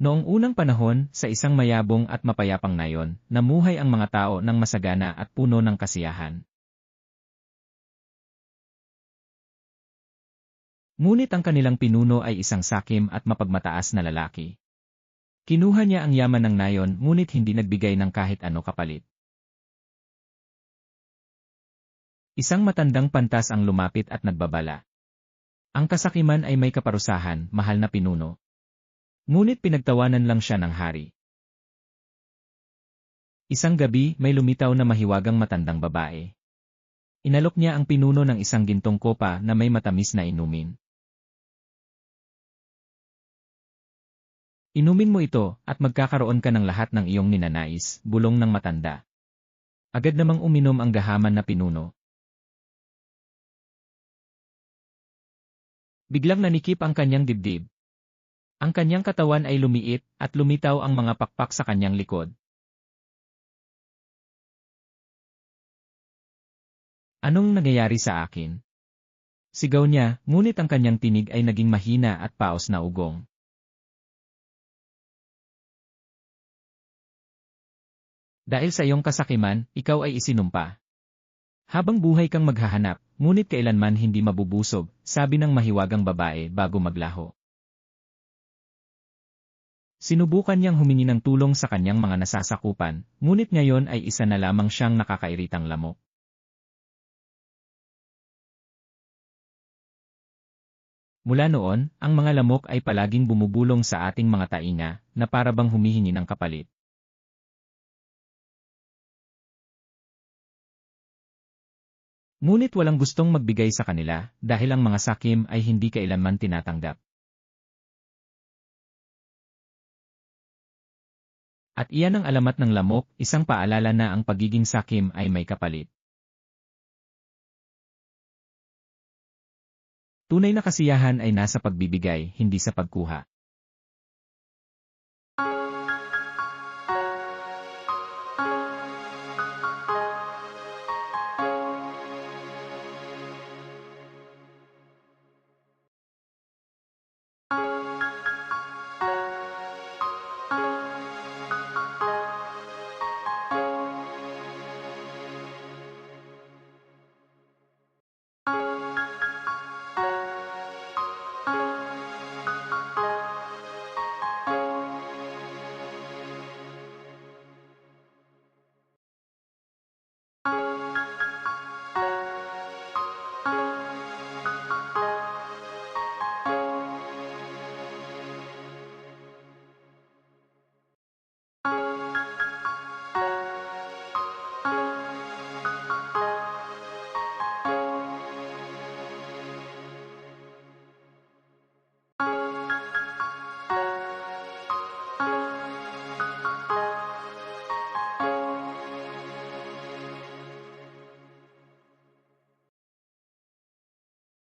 Noong unang panahon, sa isang mayabong at mapayapang nayon, namuhay ang mga tao ng masagana at puno ng kasiyahan. Ngunit ang kanilang pinuno ay isang sakim at mapagmataas na lalaki. Kinuha niya ang yaman ng nayon ngunit hindi nagbigay ng kahit ano kapalit. Isang matandang pantas ang lumapit at nagbabala. Ang kasakiman ay may kaparusahan, mahal na pinuno. Ngunit pinagtawanan lang siya ng hari. Isang gabi, may lumitaw na mahiwagang matandang babae. Inalok niya ang pinuno ng isang gintong kopa na may matamis na inumin. Inumin mo ito at magkakaroon ka ng lahat ng iyong ninanais, bulong ng matanda. Agad namang uminom ang gahaman na pinuno. Biglang nanikip ang kanyang dibdib, ang kanyang katawan ay lumiit at lumitaw ang mga pakpak sa kanyang likod. Anong nangyayari sa akin? Sigaw niya, ngunit ang kanyang tinig ay naging mahina at paos na ugong. Dahil sa iyong kasakiman, ikaw ay isinumpa. Habang buhay kang maghahanap, ngunit kailanman hindi mabubusog, sabi ng mahiwagang babae bago maglaho. Sinubukan niyang humingi ng tulong sa kanyang mga nasasakupan, ngunit ngayon ay isa na lamang siyang nakakairitang lamok. Mula noon, ang mga lamok ay palaging bumubulong sa ating mga tainga, na parabang humihingi ng kapalit. Ngunit walang gustong magbigay sa kanila, dahil ang mga sakim ay hindi kailanman tinatanggap. At iyan ang alamat ng lamok, isang paalala na ang pagiging sakim ay may kapalit. Tunay na kasiyahan ay nasa pagbibigay, hindi sa pagkuha. You